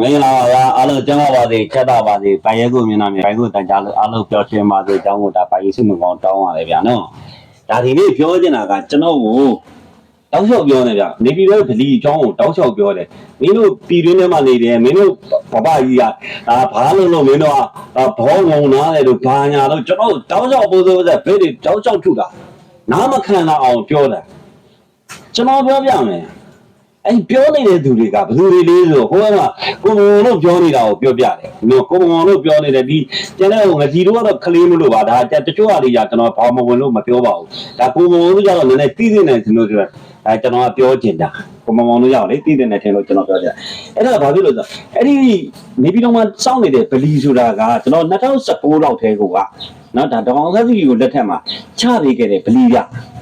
မင်္ဂလာပါဗျာအားလုံးကျမ်းပါပါစေချက်တာပါစေပိုင်ရဲကိုမြင်နာမြင်ပိုင်ကိုတန်ကြလို့အားလုံးပြောရှင်းပါစေအကြောင်းကိုဒါပိုင်ရစုမကောင်းတောင်းရတယ်ဗျာနော်ဒါဒီနေ့ပြောချင်တာကကျွန်တော်ကိုတောက်လျှောက်ပြောနေဗျနေပြည်တော်ဗလီအကြောင်းကိုတောက်လျှောက်ပြောတယ်မင်းတို့ပြည်တွင်းထဲမှာနေတယ်မင်းတို့ဘဘကြီးကဒါဘာလို့လို့မင်းတို့ကဘောငုံနာတယ်လို့ဘာညာလို့ကျွန်တော်တောက်လျှောက်ပို့ဆိုတဲ့ဘယ်တွေတောက်လျှောက်ထုတာနားမခံတာအောင်ပြောတယ်ကျွန်တော်ပြောပြမယ် အဲ့ပြောနေတဲ့သူတွေကဘယ်သူတွေလဲဆိုတော့ဟိုကကိုမုံတို့ပြောနေတာကိုပြောပြတယ်။ဒီကိုမုံတို့ပြောနေတဲ့ဒီကျန်တဲ့ဟိုငစီတို့ကတော့ခလေးမလို့ပါဒါတချို့ဟာတွေကကျွန်တော်ဘာမဝင်လို့မပြောပါဘူး။ဒါကိုမုံတို့ကြတော့နည်းနည်းသိသိနေတယ်လို့ပြောအဲကျွန်တော်ကပြောချင်တာကိုမုံတို့ရောက်လေသိသိနေတယ်လို့ကျွန်တော်ပြောချင်တာ။အဲ့ဒါဘာဖြစ်လို့ဆိုအဲ့ဒီနေပြည်တော်မှာစောင့်နေတဲ့ဗလီဆိုတာကကျွန်တော်2019လောက်ထဲကိုကနော်ဒါဒေါအောင်ဆန်းစုကြည်ကိုလက်ထက်မှာချပေးခဲ့တဲ့ဗလီပြ။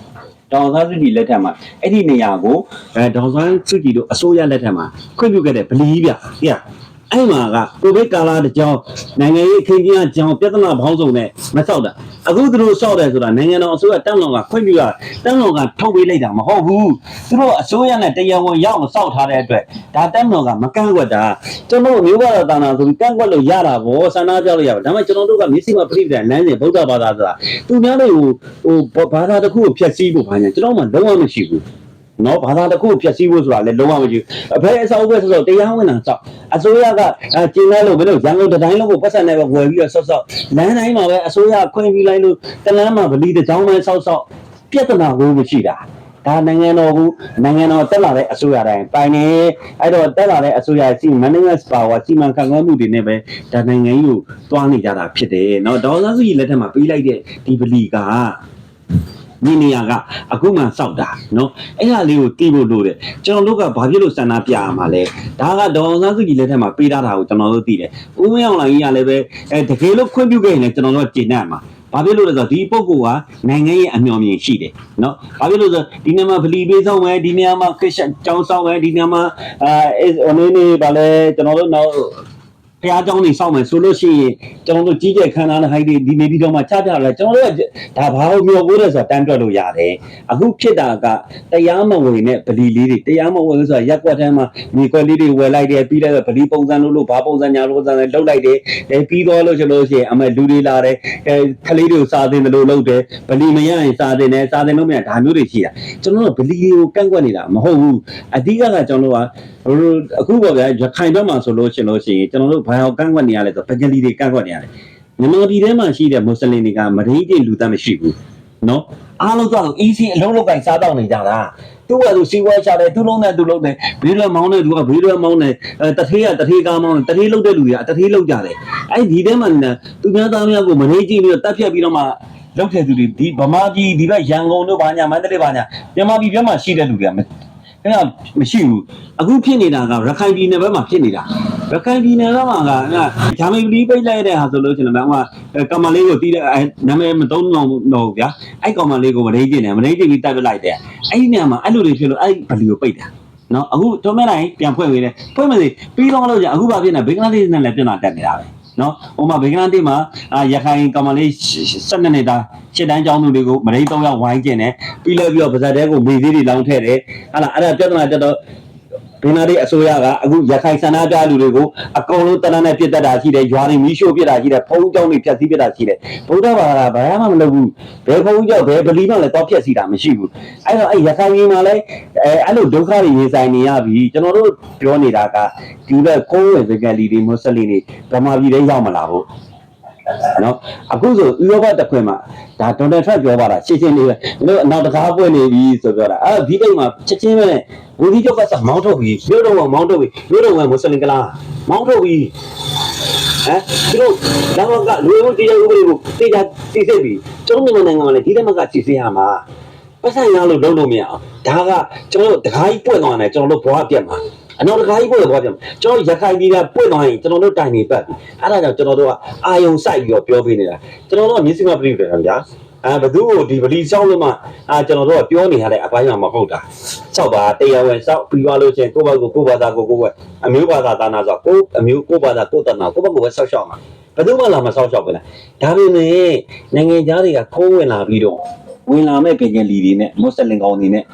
ဒေါန်ဆန်းစုကြည်လက်ထက်မှာအဲ့ဒီနေရာကိုအဲဒေါန်ဆန်းစုကြည်တို့အစိုးရလက်ထက်မှာခွင့်ပြုခဲ့တဲ့ဗလီပြပြ အဲ့မှာကကိုဗစ်ကာလတစ်ကြောင်းနိုင်ငံရေးအခင်းကြီးအကြောင်းပြဿနာဘောင်းစုံနဲ့မဆောက်တာအခုသူတို့ဆောက်တယ်ဆိုတာနိုင်ငံတော်အစိုးရတန်းတော်ကခွင့်ပြုရတန်းတော်ကထုတ်ပေးလိုက်တာမဟုတ်ဘူးသူတို့အစိုးရနဲ့တရားဝင်ရောက်ဆောက်ထားတဲ့အတွက်ဒါတန်းတော်ကမကန့်ကွက်တာကျွန်တော်မျိုးဘာသာတာနာဆိုပြီးကန့်ကွက်လို့ရတာဗောဆန္ဒပြလို့ရပါဒါပေမဲ့ကျွန်တော်တို့ကမျက်စိမှာပြိပ္ပံလမ်းစဉ်ဗုဒ္ဓဘာသာဆိုတာသူများတွေကိုဟိုဘာသာတစ်ခုကိုဖျက်ဆီးဖို့ဘာညာကျွန်တော်မှလုံးဝမရှိဘူး နော်ဘာသာတစ်ခုကိုဖျက်ဆီးဖို့ဆိုတာလည်းလုံးဝမရှိဘူးအဖေအဆောက်အဦပဲဆိုတော့တရားဝင်တာစောက်အစိုးရကအဲကျင်းလဲလို့မင်းတို့ရန်ကုန်တစ်တိုင်းလုံးကိုပတ်စံနဲ့ပဲဝယ်ပြီးတော့ဆော့ဆော့လမ်းတိုင်းမှာပဲအစိုးရခွင့်ပြုလိုက်လို့တလမ်းမှာဗလီတစ်ကြောင်းပဲဆောက်ဆော့ပြဿနာဘူးမရှိတာဒါနိုင်ငံတော်ကူနိုင်ငံတော်တက်လာတဲ့အစိုးရတိုင်းပိုင်နေအဲ့တော့တက်လာတဲ့အစိုးရစီမန်နေဂျပါဝါစီမံခန့်ခွဲမှုတွေနဲ့ပဲဒါနိုင်ငံကြီးကိုတွားနေကြတာဖြစ်တယ်เนาะဒေါ်လာစုကြီးလက်ထက်မှာပေးလိုက်တဲ့ဒီဗလီက မြင်နေရကအခုမှစောက်တာနော်အဲ့ဒါလေးကိုတီးဖို့လိုတယ်ကျွန်တော်တို့ကဘာဖြစ်လို့ဆန္ဒပြရမှာလဲဒါကဒေါ်စန်းစုကြည်လက်ထက်မှာပေးထားတာကိုကျွန်တော်တို့သိတယ်ဦးမင်းအောင်လိုင်းကြီးကလည်းပဲအဲတကယ်လို့ခွင့်ပြုခဲ့ရင်လည်းကျွန်တော်တို့ကကျေနပ်မှာဘာဖြစ်လို့လဲဆိုတော့ဒီပုံကောကနိုင်ငံရဲ့အမျှော်မြင်ရှိတယ်နော်ဘာဖြစ်လို့ဆိုဒီနေရာမှာဗလီပေးဆောင်မယ်ဒီနေရာမှာခရစ်ယာန်ကျောင်းဆောင်မယ်ဒီနေရာမှာအဲအနေနဲ့ဗာလဲကျွန်တော်တို့နောက် ဘုရားကျောင်းနေစောင့်မယ်ဆိုလို့ရှိရင်ကျွန်တော်တို့ကြီးကျယ်ခမ်းနားတဲ့ဟိုက်တွေဒီနေပြီးတော့မှချပြရတယ်ကျွန်တော်တို့ကဒါဘာလို့မျိုးကိုလဲဆိုတာတန်းတွက်လို့ရတယ်အခုဖြစ်တာကတရားမဝင်တဲ့ဗလီလေးတွေတရားမဝင်ဆိုတာရက်ကွက်ထဲမှာမြေကွက်လေးတွေဝယ်လိုက်တယ်ပြီးတော့ဗလီပုံစံလို့လို့ဘာပုံစံညာလို့ပုံစံလဲလှုပ်လိုက်တယ်အဲပြီးတော့လို့ဆိုလို့ရှိရင်အမေလူတွေလာတယ်အဲခလေးတွေကိုစားတင်တယ်လို့လုပ်တယ်ဗလီမရရင်စားတင်တယ်စားတင်လို့မရဒါမျိုးတွေရှိတာကျွန်တော်တို့ဗလီတွေကိုကန့်ကွက်နေတာမဟုတ်ဘူးအဓိကကကျွန်တော်တို့ကဟိုလိုအခုပေါ့ဗျာရခိုင်ဘက်မှာဆိုလို့ရှိရင်လို့ရှိရင်ကျွန်တော်တို့ဘာအောင်ကန့်ကွက်နေရလဲဆိုပကလီတွေကန့်ကွက်နေရတယ်မြန်မာပြည်ထဲမှာရှိတဲ့မွတ်စလင်တွေကမရင်းကျင်လူသားမရှိဘူးနော်အားလုံးကတော့ easy အလုံးလောက်ကင်စားတော့နေကြတာသူ့ကသူစီးပွားချတယ်သူ့လုံးနဲ့သူ့လုံးနဲ့ဘေးလွယ်မောင်းတဲ့သူကဘေးလွယ်မောင်းတယ်အဲတထေးကတထေးကားမောင်းတယ်တထေးလုတ်တဲ့လူတွေကတထေးလုတ်ကြတယ်အဲ့ဒီထဲမှာနေသူများသားများကိုမရင်းကျင်ပြီးတော့တက်ဖြတ်ပြီးတော့မှလုတ်တဲ့သူတွေဒီဗမာပြည်ဒီဘက်ရန်ကုန်တို့ဘာညာမန္တလေးဘာညာမြန်မာပြည်ဘက်မှာရှိတဲ့လူတွေကမ အဲ့ဒါမရှိဘူးအခုဖြစ်နေတာကရခိုင်ပြည်နယ်ဘက်မှာဖြစ်နေတာရခိုင်ပြည်နယ်ဘက်မှာကဂျာမန်ပြည်ပိတ်လိုက်တဲ့ဟာဆိုလို့ရှိရင်လည်းဟိုကမလေးကိုတီးတဲ့နာမည်မသုံးတော့တော့ဗျာအဲ့ကောင်မလေးကိုမရင်းကျင်တယ်မရင်းကျင်ပြီးတက်ပလိုက်တယ်အဲ့ဒီနေရာမှာအဲ့လိုတွေဖြစ်လို့အဲ့ဗလီကိုပိတ်တာနော်အခုတော်မဲလိုက်ပြန်ဖွင့်ပေးတယ်ဖွင့်မစီပြီးတော့လို့じゃအခုဘာဖြစ်နေဘင်္ဂလားဒေ့ရှ်နဲ့လည်းပြန်လာတက်နေတာပဲ နော်ဟိုမှာဘင်္ဂလားဒေ့ရှ်မှာရခိုင်ကောင်မလေး12နေတာရှစ်တန်းကျောင်းသူတွေကိုမရင်း3ယောက်ဝိုင်းကျင်တယ်ပြီးလို့ပြီးတော့ပါဇက်တဲကိုမေသေးတွေလောင်းထည့်တယ်ဟာလားအဲ့ဒါပြဿနာတက်တော့ ဘင်္ဂလားဒေ့ရှ်အစိုးရကအခုရခိုင်ဆန္ဒပြလူတွေကိုအကုန်လုံးတနက်နဲ့ပြစ်တက်တာရှိတယ်ရွာတွေမီးရှို့ပြစ်တာရှိတယ်ဖုံးကြောင်းတွေဖျက်ဆီးပြစ်တာရှိတယ်ဗုဒ္ဓဘာသာကဘာမှမလုပ်ဘူးဘယ်ဖုံးကြောင်းဘယ်ဗလီမှလည်းတော့ဖျက်ဆီးတာမရှိဘူးအဲ့တော့အဲ့ရခိုင်ပြည်မှာလည်းအဲအဲ့လိုဒုက္ခတွေရင်ဆိုင်နေရပြီကျွန်တော်တို့ပြောနေတာကဒီဘက်ကိုယ်ဝင်စကန်လီတွေမွတ်စလင်တွေဗမာပြည်ထဲရောက်မလာဘူး နော်အခုဆိုဥရောပတစ်ခွင်မှာဒါဒေါ်နယ်ထရန့်ပြောပါတာရှင်းရှင်းလေးပဲတို့အနောက်တကားပွင့်နေပြီဆိုပြောတာအဲဒီတိတ်မှာချက်ချင်းပဲဝီဒီကျောက်ကစမောင်းထုတ်ပြီးမြို့တော်ကမောင်းထုတ်ပြီးမြို့တော်ကမွတ်စလင်ကလားမောင်းထုတ်ပြီးဟမ်သူတို့လောကလူဝင်တရားဥပဒေကိုတေချာသိစိတ်ပြီးကျွန်တော်မြန်မာနိုင်ငံမှာလည်းဒီတက်မကစီစီရမှာပတ်စံရလို့လုံးလို့မရအောင်ဒါကကျွန်တော်တို့တကားကြီးပွင့်သွားတယ်ကျွန်တော်တို့ဘဝပြတ်မှာ အနောက်တကားကြီးပွင့်သွားပြန်ကျွန်တော်ရခိုင်ပြည်ကပွင့်သွားရင်ကျွန်တော်တို့တိုင်နေပတ်ပြီအဲ့ဒါကြောင့်ကျွန်တော်တို့ကအာယုံစိုက်ပြီးတော့ပြောပေးနေတာကျွန်တော်တို့ကမျက်စိမပြည့်တယ်ဗျာအဲဘသူ့ကိုဒီဗလီစောက်လို့မှအာကျွန်တော်တို့ကပြောနေရတဲ့အပိုင်းမှာမဟုတ်တာစောက်ပါတရားဝင်စောက်ပြီးသွားလို့ချင်းကိုယ့်ဘက်ကိုကိုယ့်ဘာသာကိုကိုယ့်ဘက်အမျိုးဘာသာသာနာဆိုကိုယ့်အမျိုးကိုယ့်ဘာသာကိုယ့်တနာကိုယ့်ဘက်ကိုပဲစောက်ရှောက်မှာဘယ်သူမှလာမစောက်ရှောက်ပဲလားဒါပေမဲ့နိုင်ငံသားတွေကခိုးဝင်လာပြီးတော့ဝင်လာမဲ့ပြည်ငယ်လီတွေနဲ့မွတ်စလင်ကောင်တွေနဲ့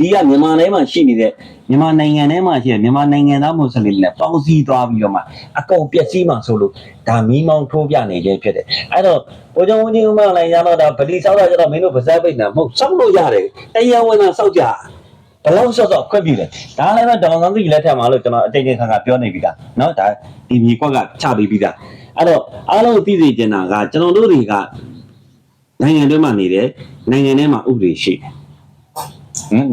ဒီ ဒီကမြန်မာထဲမှာရှိနေတဲ့မြန်မာနိုင်ငံထဲမှာရှိတဲ့မြန်မာနိုင်ငံသားမွတ်စလင်တွေနဲ့ပေါင်းစည်းသွားပြီးတော့မှအကုန်ပျက်စီးမှဆိုလို့ဒါမီးမောင်းထိုးပြနေခြင်းဖြစ်တယ်အဲ့တော့ဘိုးကျောင်းကြီးဦးမလည်းရတော့ဒါဗလီဆောက်တာကျတော့မင်းတို့ပါဇက်ပိတ်တာမဟုတ်ဆောက်လို့ရတယ်တရားဝင်တာဆောက်ကြဘယ်လောက်ဆော့ဆော့ခွင့်ပြုတယ်ဒါလည်းပဲဒေါန်ဆန်းစုကြည်လက်ထက်မှာလို့ကျွန်တော်အတိတ်ကခါကပြောနေပြီလားเนาะဒါဒီမြေကွက်ကချပြီးပြီလားအဲ့တော့အားလုံးသိစေချင်တာကကျွန်တော်တို့တွေကနိုင်ငံတွင်းမှာနေတယ်နိုင်ငံထဲမှာဥပဒေရှိတယ် ဟင်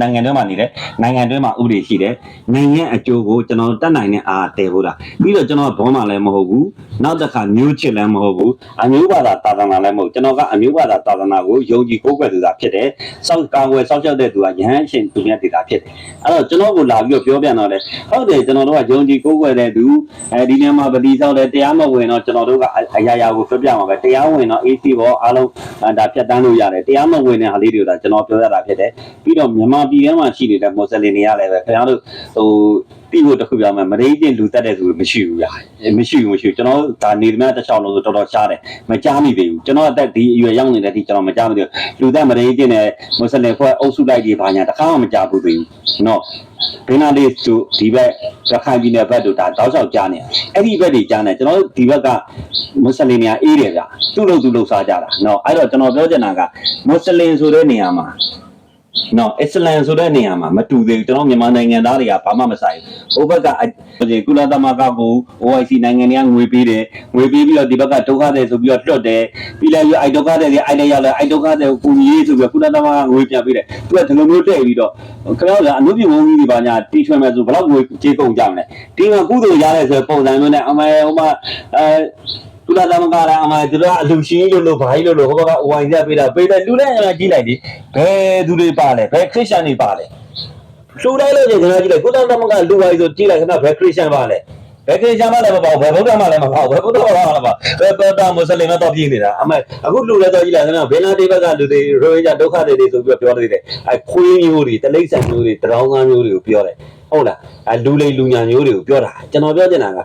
နိုင်ငံတွင်းမှာနေတယ်နိုင်ငံတွင်းမှာဥပဒေရှိတယ်နိုင်ငံအကျိုးကိုကျွန်တော်တတ်နိုင်တဲ့အားတည်ဖို့လားပြီးတော့ကျွန်တော်ဘောမှလည်းမဟုတ်ဘူး နောက်တစ်ခါမျိုးချစ်လည်းမဟုတ်ဘူးအမျိုးဘာသာသာသနာလည်းမဟုတ်ကျွန်တော်ကအမျိုးဘာသာသာသနာကိုယုံကြည်ကိုးကွယ်သူသာဖြစ်တယ်စောင့်ကာဝယ်စောင့်ရှောက်တဲ့သူကယဟန်ရှင်သူမြတ်ဒေတာဖြစ်တယ်အဲ့တော့ကျွန်တော်ကိုလာပြီးတော့ပြောပြတော့လေဟုတ်တယ်ကျွန်တော်တို့ကယုံကြည်ကိုးကွယ်တဲ့သူအဲဒီနေရာမှာဗတိဆောက်တဲ့တရားမဝင်တော့ကျွန်တော်တို့ကအရာရာကိုပြောပြမှာပဲတရားဝင်တော့ AC ဘောအားလုံးဒါဖြတ်တန်းလို့ရတယ်တရားမဝင်တဲ့ဟာလေးတွေကကျွန်တော်ပြောရတာဖြစ်တယ်ပြီးတော့မြန်မာပြည်ထဲမှာရှိနေတဲ့မွတ်စလင်တွေကလည်းပဲခင်ဗျားတို့ဟိုပြီးဖို့တစ်ခုပြောမယ်မရင်းချင်းလူတက်တဲ့သူမရှိဘူးဗျာမရှိဘူးမရှိဘူးကျွန်တော်ဒါနေသမျှတစ်ချောင်းလုံးဆိုတော်တော်ရှားတယ်မကြားမိသေးဘူးကျွန်တော်အသက်ဒီအရွယ်ရောက်နေတဲ့ဒီကျွန်တော်မကြားမိသေးဘူးလူတက်မရင်းချင်းနဲ့မွတ်စလင်ဖွဲ့အုပ်စုလိုက်တွေဘာညာတခါမှမကြားဘူးသေးဘူးနော်ဘင်္ဂလားဒေ့ရှ်တို့ဒီဘက်ရခိုင်ပြည်နယ်ဘက်တို့ဒါတောက်လျှောက်ကြားနေအဲ့ဒီဘက်တွေကြားနေကျွန်တော်တို့ဒီဘက်ကမွတ်စလင်တွေကအေးတယ်ဗျာသူ့လို့သူ့လို့စားကြတာနော်အဲ့တော့ကျွန်တော်ပြောချင်တာကမွတ်စလင်ဆိုတဲ့နေရာမှာ နော်အစ္စလမ်ဆိုတဲ့နေရာမှာမတူသေးဘူးကျွန်တော်မြန်မာနိုင်ငံသားတွေကဘာမှမဆိုင်ဘူးဟိုဘက်ကဒီကုလသမဂ္ဂကို OIC နိုင်ငံတွေကငွေပေးတယ်ငွေပေးပြီးတော့ဒီဘက်ကဒုက္ခသည်ဆိုပြီးတော့လွှတ်တယ်ပြီးလိုက်ပြီးအိုက်ဒုက္ခသည်တွေအိုက်လည်းရောက်လဲအိုက်ဒုက္ခသည်ကိုကူညီရေးဆိုပြီးတော့ကုလသမဂ္ဂငွေပြန်ပေးတယ်သူကဒီလိုမျိုးတဲ့ပြီးတော့ခင်ဗျားတို့ကအမှုပြုံကြီးတွေပါညာတီထွင်မဲ့ဆိုဘယ်တော့ငွေကြေးကုန်ကြမလဲဒီမှာကုသိုလ်ရတဲ့ဆိုပုံစံမျိုးနဲ့အမေဟိုမှာအဲ ကုလသမဂ္ဂလည်းအမှသူတို့ကအလူရှင်လို့လို့ဘာကြီးလို့လို့ဟိုဘက်က OI ရပေးတာပေးတယ်လူလည်းအမှကြည့်လိုက်ဒီဘယ်သူတွေပါလဲဘယ်ခရစ်ယာန်တွေပါလဲလူတိုင်းလို့ကျွန်တော်ကြည့်လိုက်ကုလသမဂ္ဂလူပါကြီးဆိုကြည့်လိုက်ခဏဘယ်ခရစ်ယာန်ပါလဲဘယ်ခရစ်ယာန်မှလည်းမပေါ့ဘယ်ဗုဒ္ဓမှလည်းမပေါ့ဘယ်ဗုဒ္ဓမှလည်းမပေါ့ဘယ်ပတ်တာမွတ်စလင်တော့ပြင်းနေတာအမှအခုလူလည်းတော့ကြည့်လိုက်ခဏဘင်လာဒေဘက်ကလူတွေရိုဟင်ဂျာဒုက္ခတွေတွေဆိုပြီးပြောနေတယ်အဲခွေးမျိုးတွေတလိမ့်ဆန်မျိုးတွေတရောင်းကားမျိုးတွေကိုပြောတယ်ဟုတ်လားအဲလူလိမ်လူညာမျိုးတွေကိုပြောတာကျွန်တော်ပြောချင်တာက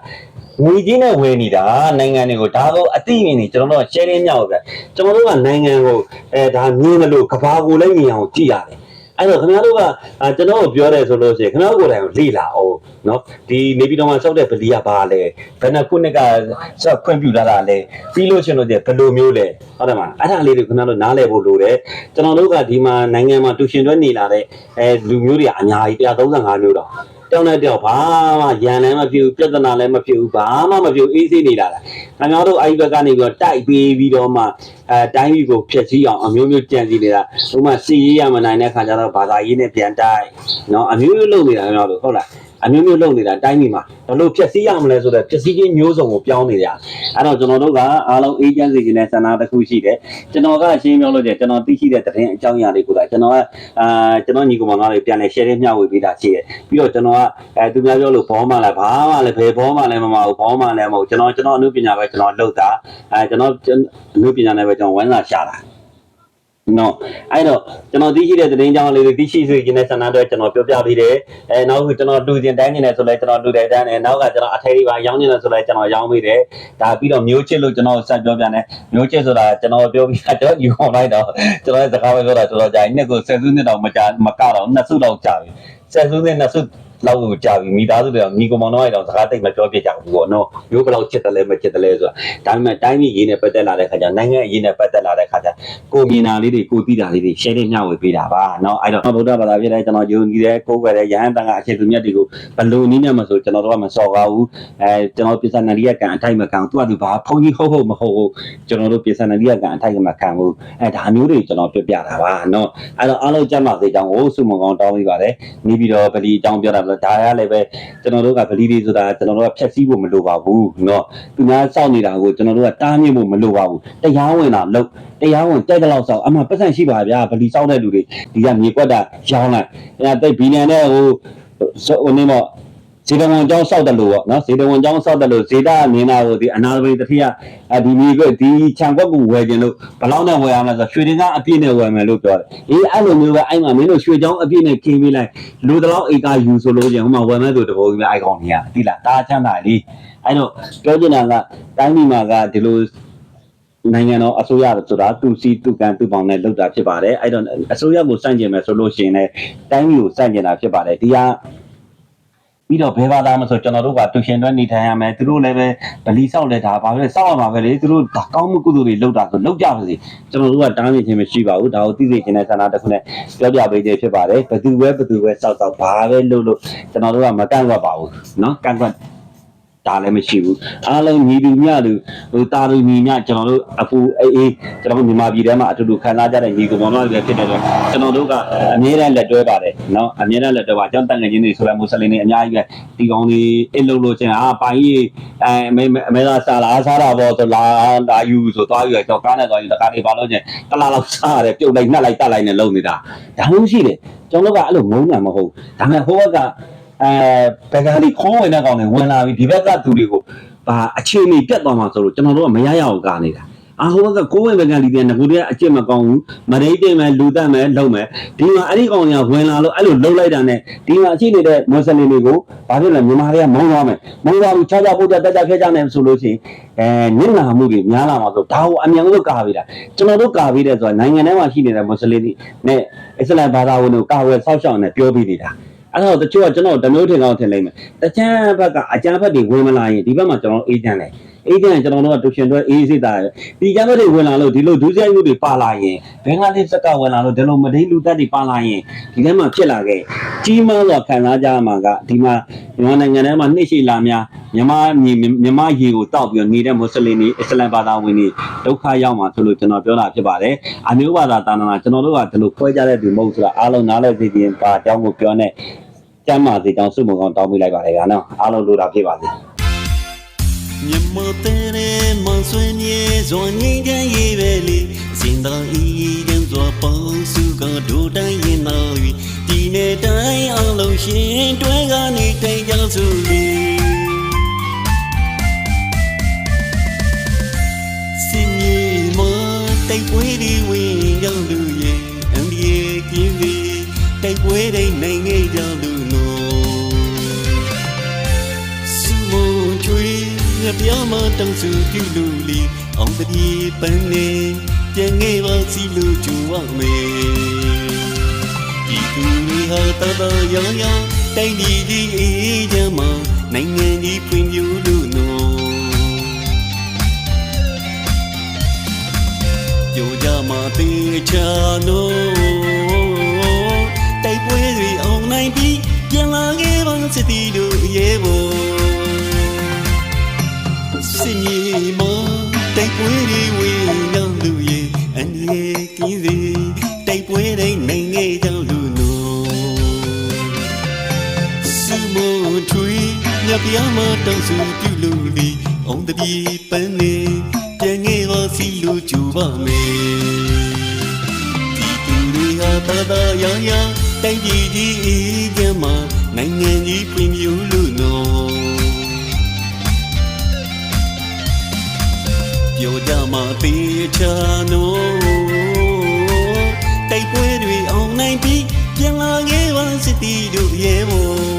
ငွေကြီးနဲ့ဝယ်နေတာနိုင်ငံတွေကိုဒါတော့အသိမြင်နေကျွန်တော်တို့ sharing မြောက်ပဲကျွန်တော်တို့ကနိုင်ငံကိုအဲဒါမြင်လို့ကဘာကိုလည်းမြင်အောင်ကြည့်ရတယ်အဲ့တော့ခင်ဗျားတို့ကအာကျွန်တော်ကိုပြောတယ်ဆိုလို့ရှိရင်ခင်ဗျားတို့ကိုယ်တိုင်ကိုလေ့လာအောင်เนาะဒီနေပြည်တော်မှာစောက်တဲ့ဗလီကဘာလဲဘယ်နှခုနှစ်ကစောက်ခွင့်ပြုလာတာလဲပြီးလို့ရှိရင်တော့ဒီဘယ်လိုမျိုးလဲဟုတ်တယ်မလားအဲ့ဒါလေးတွေခင်ဗျားတို့နားလည်ဖို့လိုတယ်ကျွန်တော်တို့ကဒီမှာနိုင်ငံမှာတူရှင်တွဲနေလာတဲ့အဲလူမျိုးတွေကအများကြီး135မျိုးတော့ တောင်းတဲ့တောက်ဘာမှရန်လည်းမဖြစ်ဘူးပြဿနာလည်းမဖြစ်ဘူးဘာမှမဖြစ်ဘူးအေးဆေးနေလာတာခင်ဗျားတို့အဲ့ဒီဘက်ကနေပြီးတော့တိုက်ပေးပြီးတော့မှအဲတိုင်းပြည်ကိုဖျက်ဆီးအောင်အမျိုးမျိုးကြံစီနေတာဥပမာစီရေးရမနိုင်တဲ့ခါကျတော့ဘာသာရေးနဲ့ပြန်တိုက်နော်အမျိုးမျိုးလုပ်နေတာခင်ဗျားတို့ဟုတ်လား အမျိုးမျိုးလုပ်နေတာတိုင်းပြည်မှာဘယ်လိုဖျက်ဆီးရမလဲဆိုတော့ဖျက်ဆီးခြင်းမျိုးစုံကိုပြောင်းနေကြအဲ့တော့ကျွန်တော်တို့ကအားလုံးအေးချမ်းစေခြင်းနဲ့ဆန္ဒတစ်ခုရှိတယ်ကျွန်တော်ကအရှင်းပြောလို့ကျကျွန်တော်သိရှိတဲ့သတင်းအကြောင်းအရာတွေကိုလည်းကျွန်တော်ကအာကျွန်တော်ညီကောင်မတွေပြန်လဲ share မျှဝေပေးတာရှိတယ်ပြီးတော့ကျွန်တော်ကအဲသူများပြောလို့ဘောမှလည်းဘာမှလည်းဘယ်ဘောမှလည်းမမဟုတ်ဘောမှလည်းမဟုတ်ကျွန်တော်ကျွန်တော်အမှုပညာပဲကျွန်တော်လုပ်တာအဲကျွန်တော်အမှုပညာနဲ့ပဲကျွန်တော်ဝမ်းစာရှာတာ နော်အဲ့တော့ကျွန်တော်သိရှိတဲ့သတင်းကြောင်းလေးတွေသိရှိစေခြင်းနဲ့ဆန္ဒအတွက်ကျွန်တော်ပြောပြပေးတယ်အဲနောက်ကကျွန်တော်လူချင်းတိုင်းနေတယ်ဆိုလဲကျွန်တော်လူတယ်တိုင်းတယ်နောက်ကကျွန်တော်အထည်ပါရောင်းနေတယ်ဆိုလဲကျွန်တော်ရောင်းပေးတယ်ဒါပြီးတော့မျိုးချစ်လို့ကျွန်တော်ဆက်ပြောပြတယ်မျိုးချစ်ဆိုတာကျွန်တော်ပြောပြတော့ယူအောင်လိုက်တော့ကျွန်တော်စကားပဲပြောတာတော်တော်ကြာနှစ်ကိုဆယ်စုနှစ်တောင်မကြာမကတော့နှစ်စုတော့ကြာပြီဆယ်စုနှစ်နှစ်စု လောက်ကိုကြာပြီမိသားစုတွေတော့မိကောင်မောင်တော့အဲ့တော့စကားတိတ်မပြောပြကြဘူးပေါ့နော်မျိုးဘလောက်ချစ်တယ်လဲမချစ်တယ်လဲဆိုတာဒါပေမဲ့တိုင်းပြည်ရေးနဲ့ပတ်သက်လာတဲ့ခါကျနိုင်ငံရေးနဲ့ပတ်သက်လာတဲ့ခါကျကိုမြင်တာလေးတွေကိုသိတာလေးတွေ share လေးမျှဝေပေးတာပါနော်အဲ့တော့ဗုဒ္ဓဘာသာဖြစ်တဲ့ကျွန်တော်ယုံကြည်တဲ့ကိုယ်ပဲတဲ့ယဟန်တန်ကအခြေသူမြတ်တွေကိုဘလို့နည်းနဲ့မဆိုကျွန်တော်တို့ကမစော်ကားဘူးအဲကျွန်တော်ပြဿနာရိယကံအထိုက်မကံသူကသူဘာဖုန်ကြီးဟုတ်ဟုတ်မဟုတ်ဟုတ်ကျွန်တော်တို့ပြဿနာရိယကံအထိုက်မကံဘူးအဲဒါမျိုးတွေကျွန်တော်ပြပြတာပါနော်အဲ့တော့အားလုံးကြမ်းပါစေကြောင်းကိုစုမကောင်းတောင်းပေးပါတယ်နေပြီးတော့ပလီအကြောင်းပြောတာဆိုဒါရလည်းပဲကျွန်တော်တို့ကဗလီတွေဆိုတာကျွန်တော်တို့ကဖျက်ဆီးဖို့မလိုပါဘူးเนาะသူများစောင့်နေတာကိုကျွန်တော်တို့ကတားမြစ်ဖို့မလိုပါဘူးတရားဝင်တာလုပ်တရားဝင်တက်တဲ့လောက်စောင့်အမှပတ်စံရှိပါဗျာဗလီစောင့်တဲ့လူတွေဒီကမြေကွက်တာရောင်းလိုက်အဲတိတ်ဘီလန်နဲ့ဟိုဟိုနေမော ဇေတဝန်ကျောင်းစောက်တယ်လို့ပေါ့နော်ဇေတဝန်ကျောင်းစောက်တယ်လို့ဇေတာမြင်တာကိုဒီအနာတပိတတိယဒီမြေကွက်ဒီခြံကွက်ကိုဝယ်ခြင်းလို့ဘလောက်နဲ့ဝယ်ရမလဲဆိုရွှေတင်ကအပြည့်နဲ့ဝယ်မယ်လို့ပြောတယ်အေးအဲ့လိုမျိုးပဲအဲ့မှာမင်းတို့ရွှေကျောင်းအပြည့်နဲ့ခင်းပေးလိုက်လူတလောက်ဧကယူဆိုလို့ချင်းဟိုမှာဝယ်မဲ့သူတဘောကြီးပဲအိုက်ကောင်ကြီးอ่ะတိလားတားချမ်းသာလीအဲ့တော့ပြောချင်တာကတိုင်းပြည်မှာကဒီလိုနိုင်ငံတော်အစိုးရဆိုတာသူစီသူကံသူပေါင်းနဲ့လုပ်တာဖြစ်ပါတယ်အဲ့တော့အစိုးရကိုစန့်ကျင်မယ်ဆိုလို့ရှိရင်လည်းတိုင်းပြည်ကိုစန့်ကျင်တာဖြစ်ပါတယ်ဒီက ပြီးတော့ဘယ်ဘာသာမဆိုကျွန်တော်တို့ကတူရှင်တွဲနေထိုင်ရမယ်သူတို့လည်းပဲဗလီဆောက်လဲဒါဘာပဲစောက်ရမှာပဲလေသူတို့ဒါကောင်းမှုကုသိုလ်တွေလုပ်တာဆိုလုပ်ကြပါစေကျွန်တော်တို့ကတားမြစ်ခြင်းမရှိပါဘူးဒါကိုသိစေခြင်းနဲ့ဆန္ဒတစ်ခုနဲ့ပြောပြပေးခြင်းဖြစ်ပါတယ်ဘယ်သူပဲဘယ်သူပဲစောက်စောက်ဘာပဲလုပ်လို့ကျွန်တော်တို့ကမကန့်ကွက်ပါဘူးเนาะကန့်ကွက် ဒါလည်းမရှိဘူးအားလုံးညီသူမျှသူဟိုတာလူညီမျှကျွန်တော်တို့အပူအေးအေးကျွန်တော်တို့မြန်မာပြည်ထဲမှာအတူတူခံစားကြတဲ့ညီကောင်မောင်တွေဖြစ်တဲ့အတွက်ကျွန်တော်တို့ကအမြဲတမ်းလက်တွဲပါတယ်နော်အမြဲတမ်းလက်တွဲပါကျွန်တော်တန်ငယ်ချင်းတွေဆိုလည်းမွတ်စလင်တွေအများကြီးပဲဒီကောင်တွေအစ်လုံးလို့ချင်းအာပိုင်ကြီးအဲအမေသာစားလားစားတာပေါ့ဆိုလာလာယူဆိုသွားယူရတော့ကားနဲ့သွားယူတကားတွေပါလို့ချင်းတလားလောက်စားရတယ်ပြုတ်လိုက်နှက်လိုက်တက်လိုက်နဲ့လုံနေတာဒါမှမရှိတယ်ကျွန်တော်တို့ကအဲ့လိုငုံတာမဟုတ်ဒါပေမဲ့ဟိုဘက်က အဲဘက်ကလေးခေါင်းဝင်တဲ့ကောင်တွေဝင်လာပြီးဒီဘက်ကသူတွေကိုဘာအခြေအနေပြတ်သွားမှာဆိုလို့ကျွန်တော်တို့ကမရရအောင်ကာနေတာအာဟိုဘက်ကကိုယ်ဝင်ဘက်ကလီတဲ့ငကိုတည်းကအကျင့်မကောင်းဘူးမရိတ်တင်မယ်လူတက်မယ်လုံမယ်ဒီမှာအဲ့ဒီကောင်ကဝင်လာလို့အဲ့လိုလှုပ်လိုက်တာနဲ့ဒီမှာအရှိနေတဲ့မွတ်စလင်တွေကိုဘာဖြစ်လဲမြန်မာတွေကမောင်းသွားမယ်မောင်းသွားပြီးခြားခြားပို့ကြတက်ကြခဲ့ကြမယ်ဆိုလို့ရှိရင်အဲညနာမှုတွေများလာမှာဆိုဒါကိုအမြန်ဆုံးကာပေးတာကျွန်တော်တို့ကာပေးတယ်ဆိုတာနိုင်ငံထဲမှာရှိနေတဲ့မွတ်စလင်တွေနဲ့အစ္စလာမ်ဘာသာဝင်တို့ကာဝယ်ဆောက်ရှောက်နေပြောပြီးနေတာ အဲ့တော့တချို့ကကျွန်တော်တမျိုးထင်ကောင်းထင်လိမ့်မယ်တချမ်းဘက်ကအကြမ်းဖက်တွေဝင်မလာရင်ဒီဘက်မှာကျွန်တော်အေးချမ်းတယ်အေးချမ်းကျွန်တော်တို့ကတူရှင်တွေအေးစိတ်တာတယ်ဒီကျမ်းတွေဝင်လာလို့ဒီလိုဒုစရိုက်မှုတွေပါလာရင်ဘင်္ဂလားဒေ့ရှ်ကဝင်လာလို့ဒီလိုမဒိန်းလူသက်တွေပါလာရင်ဒီထဲမှာဖြစ်လာခဲ့ကြီးမားစွာခံစားကြရမှာကဒီမှာမြန်မာနိုင်ငံထဲမှာနှိမ့်ရှိလာများမြန်မာမြေမြန်မာရေကိုတောက်ပြီးတော့နေတဲ့မွတ်စလင်တွေအစ္စလာမ်ဘာသာဝင်တွေဒုက္ခရောက်မှာဆိုလို့ကျွန်တော်ပြောတာဖြစ်ပါတယ်အမျိုးဘာသာတာနာကျွန်တော်တို့ကဒီလိုခွဲကြတဲ့သူမဟုတ်ဆိုတာအားလုံးနားလည်သိခြင်းပါအကြောင်းကိုပြောနေ ကျမ်းမာစေကြောင်းစုမကောင်းတောင်းပေးလိုက်ပါတယ်ဗျာနော်အားလုံးလိုတာဖြစ်ပါစေမြမတဲ့မဆွေမြေဇွန်ငင်းတဲ့ရေပဲလေစင်တော်ဤတဲ့ဇွာပေါင်းစုကဒိုတိုင်းရင်တော်ဤဒီနေ့တိုင်းအလုံးရှင်တွဲကနေတိတ်ကြောက်စုလေစင်မြေမတိုက်ပွဲဒီဝင်ရောက်လူရဲ့အန်ဒီကင်းဒီတိုက်ပွဲတွေနိုင်ငံ မြပြမတောင်စုပြုလူလီအောင်တဒီပန်းနေပြန်ငယ်ပါစီလူကျူဝမေဒီသူတွေဟာတတော်ရောင်ရောင်တိုင်းဒီဒီအေးချမ်းမနိုင်ငံကြီးဖွံ့ဖြိုးလူနိုကြိုကြမှာတေချာနိုးတိုက်ပွဲတွေအောင်နိုင်ပြီးပြန်လာခဲ့ပါစစ်တီတို့ရဲဘော် စင် မှာတေချာနော်တိုက်ပွဲတွေအောင်နိုင်ပြီးပြန်လာခဲ့ပါစစ်တီတို့ရဲဘော်